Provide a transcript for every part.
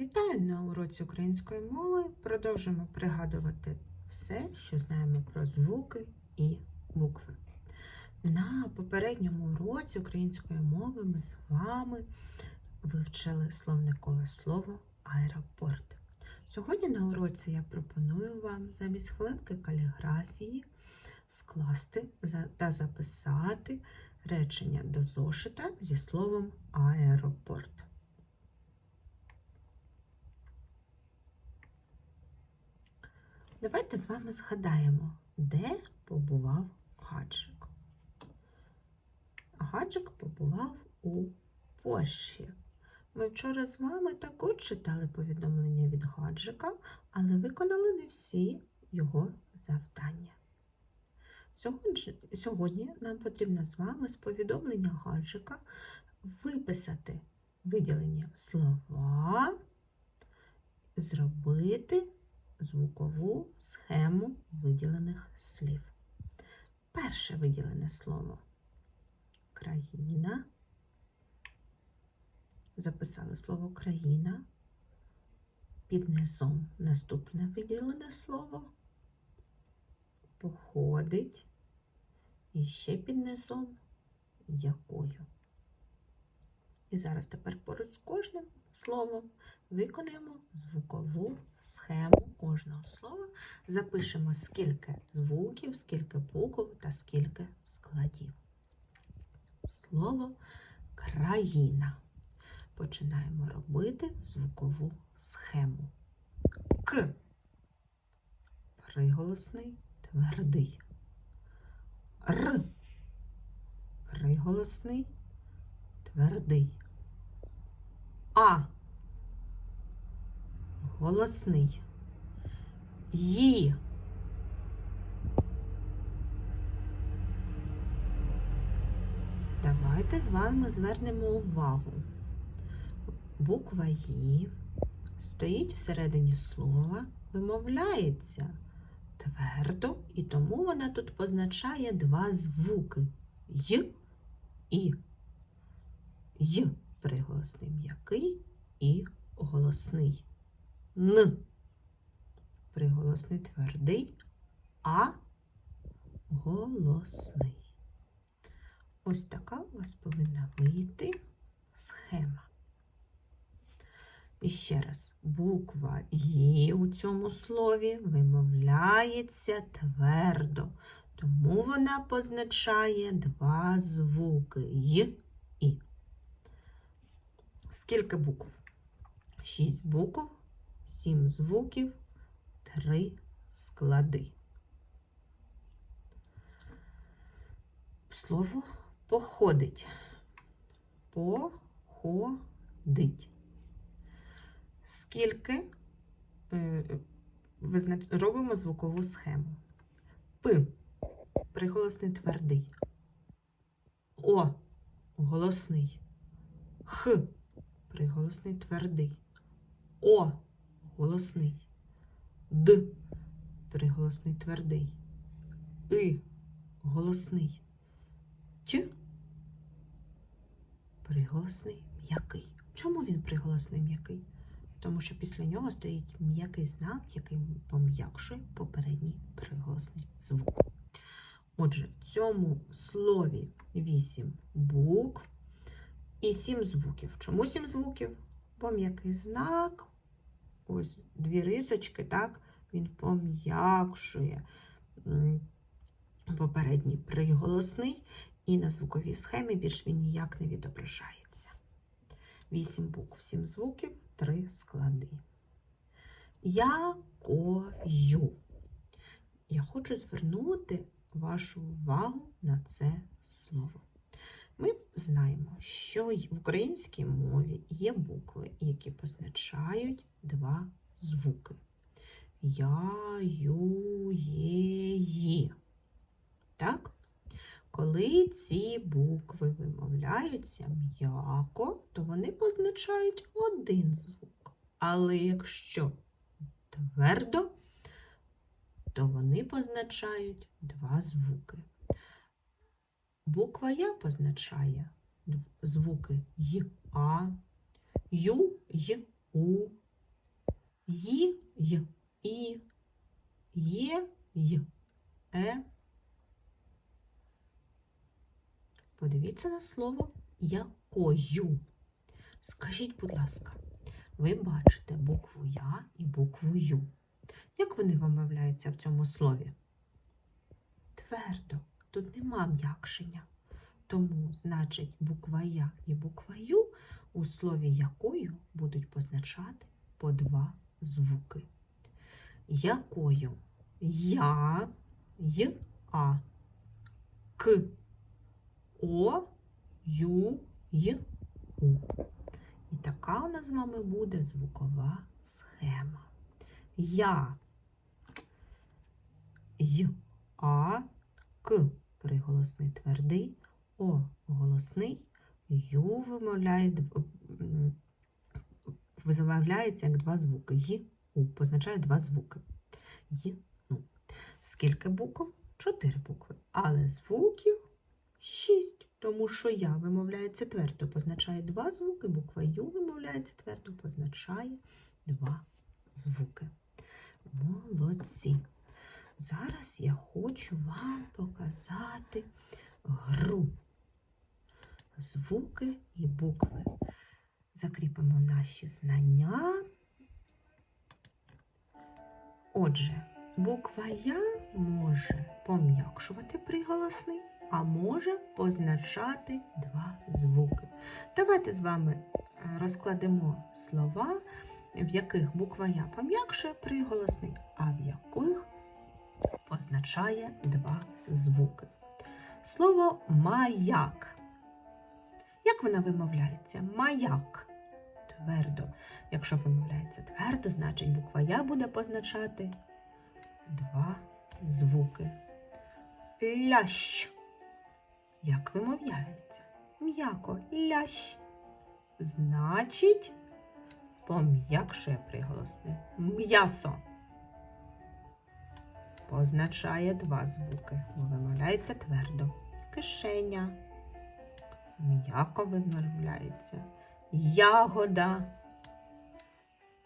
Вітаю на уроці української мови. Продовжимо пригадувати все, що знаємо про звуки і букви. На попередньому уроці української мови ми з вами вивчили словникове слово аеропорт. Сьогодні на уроці я пропоную вам замість хвилинки каліграфії скласти та записати речення до зошита зі словом аеропорт. Давайте з вами згадаємо, де побував Гаджик. Гаджик побував у Польщі. Ми вчора з вами також читали повідомлення від Гаджика, але виконали не всі його завдання. Сьогодні, нам потрібно з вами з повідомлення Гаджика виписати виділені слова, зробити звукову схему виділених слів. Перше виділене слово країна. Записали слово країна. Під низом наступне виділене слово походить. І ще під низом якою. І зараз тепер поруч з кожним словом виконаємо звукову схему кожного слова. Запишемо, скільки звуків, скільки букв та скільки складів. Слово країна. Починаємо робити звукову схему. К. Приголосний твердий. Р. Приголосний твердий. А. Голосний. Ї. Давайте з вами звернемо увагу. Буква Ї стоїть всередині слова, вимовляється твердо, і тому вона тут позначає два звуки Й і Й приголосний м'який і голосний. Н приголосний твердий, а голосний. Ось така у вас повинна вийти схема. І ще раз, буква «Ї» у цьому слові вимовляється твердо, тому вона позначає два звуки «й» і. Скільки букв? Шість букв, сім звуків, три склади. Слово походить. Походить. Скільки е, робимо звукову схему. П. Приголосний твердий. О. Голосний. Х. Приголосний твердий. О. Голосний. Д. Приголосний твердий. И. Голосний. Ч. Приголосний м'який. Чому він приголосний м'який? Тому що після нього стоїть м'який знак, який пом'якшує попередній приголосний звук. Отже, в цьому слові 8 букв і 7 звуків. Чому 7 звуків? Бо м'який знак, ось дві рисочки, так, він пом'якшує попередній приголосний, і на звуковій схемі більш він ніяк не відображається. 8 букв, 7 звуків, 3 склади. Якою. Я хочу звернути вашу увагу на це слово. Ми знаємо, що в українській мові є букви, які позначають два звуки. Я, ю, є, ї. Так? Коли ці букви вимовляються м'яко, то вони позначають один звук. Але якщо твердо, то вони позначають два звуки. Буква Я позначає звуки й, а, ю, й, у, Ї, й, і, є, й, е. Подивіться на слово якою. Скажіть, будь ласка, ви бачите букву Я і букву Ю. Як вони вимовляються в цьому слові? Твердо, тут нема м'якшення. Тому, значить, буква Я і буква Ю у слові якою будуть позначати по два звуки. Якою я, й, а, к, о, ю, й, у. І така у нас з вами буде звукова схема. Я, й, а, к приголосний твердий, о голосний, ю вимовляє, вимовляється як два звуки. Й, у позначає два звуки. Й, ну. Скільки букв? Чотири букви. Але звуків шість, тому що я вимовляється твердо, позначає два звуки, буква Ю вимовляється твердо, позначає два звуки. Молодці. Зараз я хочу вам показати гру. Звуки і букви. Закріпимо наші знання. Отже, буква Я може пом'якшувати приголосний, а може позначати два звуки. Давайте з вами е, розкладемо слова, в яких буква Я пом'якшує приголосний, а в яких позначає два звуки. Слово маяк. Як вона вимовляється? Маяк. Твердо. Якщо вимовляється твердо, значить буква Я буде позначати два звуки. Лящ. Як вимовляється? М'яко. Лящ. Значить, пом'якшує приголосне. М'ясо. Позначає два звуки, бо вимовляється твердо. Кишеня. М'яко вимовляється. Ягода.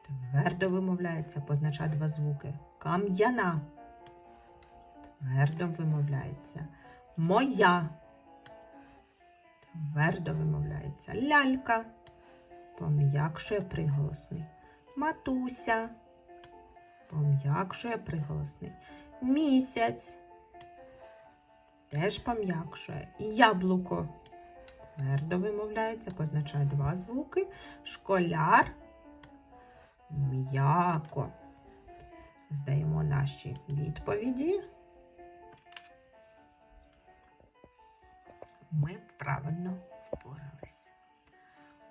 Твердо вимовляється, позначає два звуки. Кам'яна. Твердо вимовляється. Моя. Твердо вимовляється. Лялька. Пом'якшує приголосний. Матуся. Пом'якшує приголосний. Місяць. Теж пом'якшує. Яблуко. Твердо вимовляється, позначає два звуки. Школяр. М'яко. Здаємо наші відповіді. Ми правильно впоралися.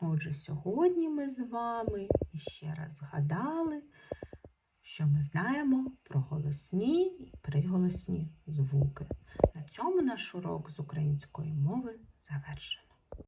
Отже, сьогодні ми з вами ще раз згадали, що ми знаємо про голосні і приголосні звуки. На цьому наш урок з української мови завершено.